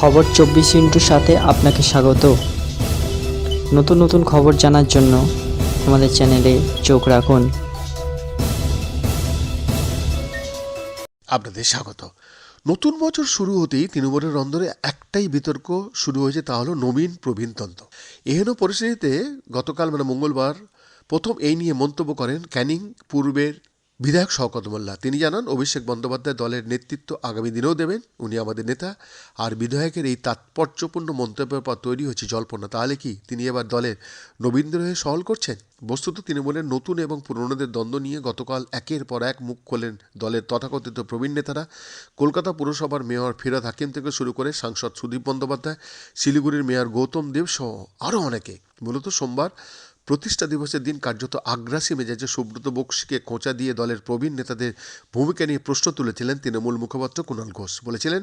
খবর চব্বিশ ইন্টুর সাথে আপনাকে স্বাগত। নতুন নতুন খবর জানার জন্য আমাদের চ্যানেলে চোখ রাখুন। আপনাদের স্বাগত। নতুন বছর শুরু হতেই তৃণমূলের অন্দরে একটাই বিতর্ক শুরু হয়েছে, তা হলো নবীন প্রবীণ তন্ত্র। এহেন পরিস্থিতিতে গতকাল মানে মঙ্গলবার প্রথম এই নিয়ে মন্তব্য করেন ক্যানিং পূর্বের বিধায়ক শওকত মোল্লা, তিনি জানান, অভিষেক বন্দ্যোপাধ্যায় দলের নেতৃত্ব আগামী দিনেও দেবেন, উনি আমাদের নেতা, আর বিধায়কের এই তাৎপর্যপূর্ণ মন্তব্যের পর তৈরি হয়েছে জল্পনা। তাহলে কি তিনি এবার দলের নবীন্দ্র হয়ে সহল করছেন? বস্তুত তৃণমূলের নতুন এবং পুরনোদের দ্বন্দ্ব নিয়ে গতকাল একের পর এক মুখ খোলেন দলের তথাকথিত প্রবীণ নেতারা। কলকাতা পুরসভার মেয়র ফিরাদ হাকিম থেকে শুরু করে সাংসদ সুদীপ বন্দ্যোপাধ্যায়, শিলিগুড়ির মেয়র গৌতম দেব সহ আরও অনেকে। মূলত সোমবার প্রতিষ্ঠা দিবসের দিন কার্যত আগ্রাসী মেজাজে সুব্রত বক্সিকে খোঁচা দিয়ে দলের প্রবীণ নেতাদের ভূমিকা নিয়ে প্রশ্ন তুলেছিলেন তৃণমূল মুখপাত্র কুণাল ঘোষ। বলেছিলেন,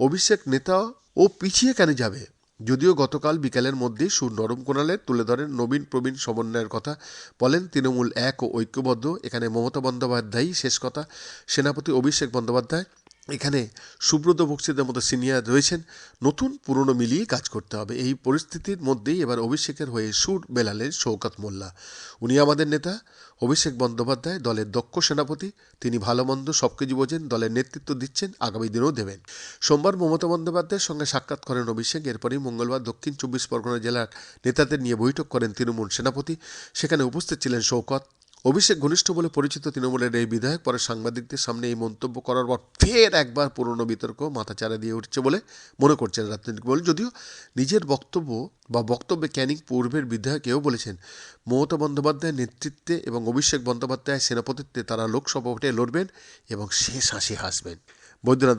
অভিষেক নেতা, ও পিছিয়ে কেন যাবে? যদিও গতকাল বিকালের মধ্যেই সুর নরম কোনালের তুলে ধরেন নবীন প্রবীণ সমন্বয়ের কথা। বলেন, তৃণমূল এক ও ঐক্যবদ্ধ। এখানে মমতা বন্দ্যোপাধ্যায়ই শেষ কথা। সেনাপতি অভিষেক বন্দ্যোপাধ্যায় এখানে সুব্রত বক্সিদের মতো সিনিয়র রয়েছেন। নতুন, পুরনো মিলিয়ে কাজ করতে হবে। এই পরিস্থিতির মধ্যেই এবার অভিষেকের হয়ে সুর বেলালেন শৌকত মোল্লা। উনি আমাদের নেতা। অভিষেক বন্দ্যোপাধ্যায় দলের দক্ষ সেনাপতি। তিনি ভালো মন্দ সব কিছু বোঝেন, দলের নেতৃত্ব দিচ্ছেন, আগামী দিনেও দেবেন। সোমবার মমতা বন্দ্যোপাধ্যায়ের সঙ্গে সাক্ষাৎ করেন অভিষেক। এরপরই মঙ্গলবার দক্ষিণ চব্বিশ পরগনা জেলার নেতাদের নিয়ে বৈঠক করেন তৃণমূল সেনাপতি। সেখানে উপস্থিত ছিলেন শৌকত অভিষেক ঘনিষ্ঠ বলে পরিচিত তৃণমূলের এই বিধায়ক, পরে সাংবাদিকদের সামনে এই মন্তব্য করার পর ফের একবার পুরনো বিতর্ক মাথাচাড়া দিয়ে উঠছে বলে মনে করছেন রাজনৈতিক বল যদিও নিজের বক্তব্য বা বক্তব্যে ক্যানিং পূর্বের বিধায়ক এও বলেছেন, মমতা বন্দ্যোপাধ্যায়ের নেতৃত্বে এবং অভিষেক বন্দ্যোপাধ্যায়ের সেনাপতিত্বে তারা লোকসভা ভোটে লড়বেন এবং শেষ হাসি হাসবেন। বৈদ্যনাথ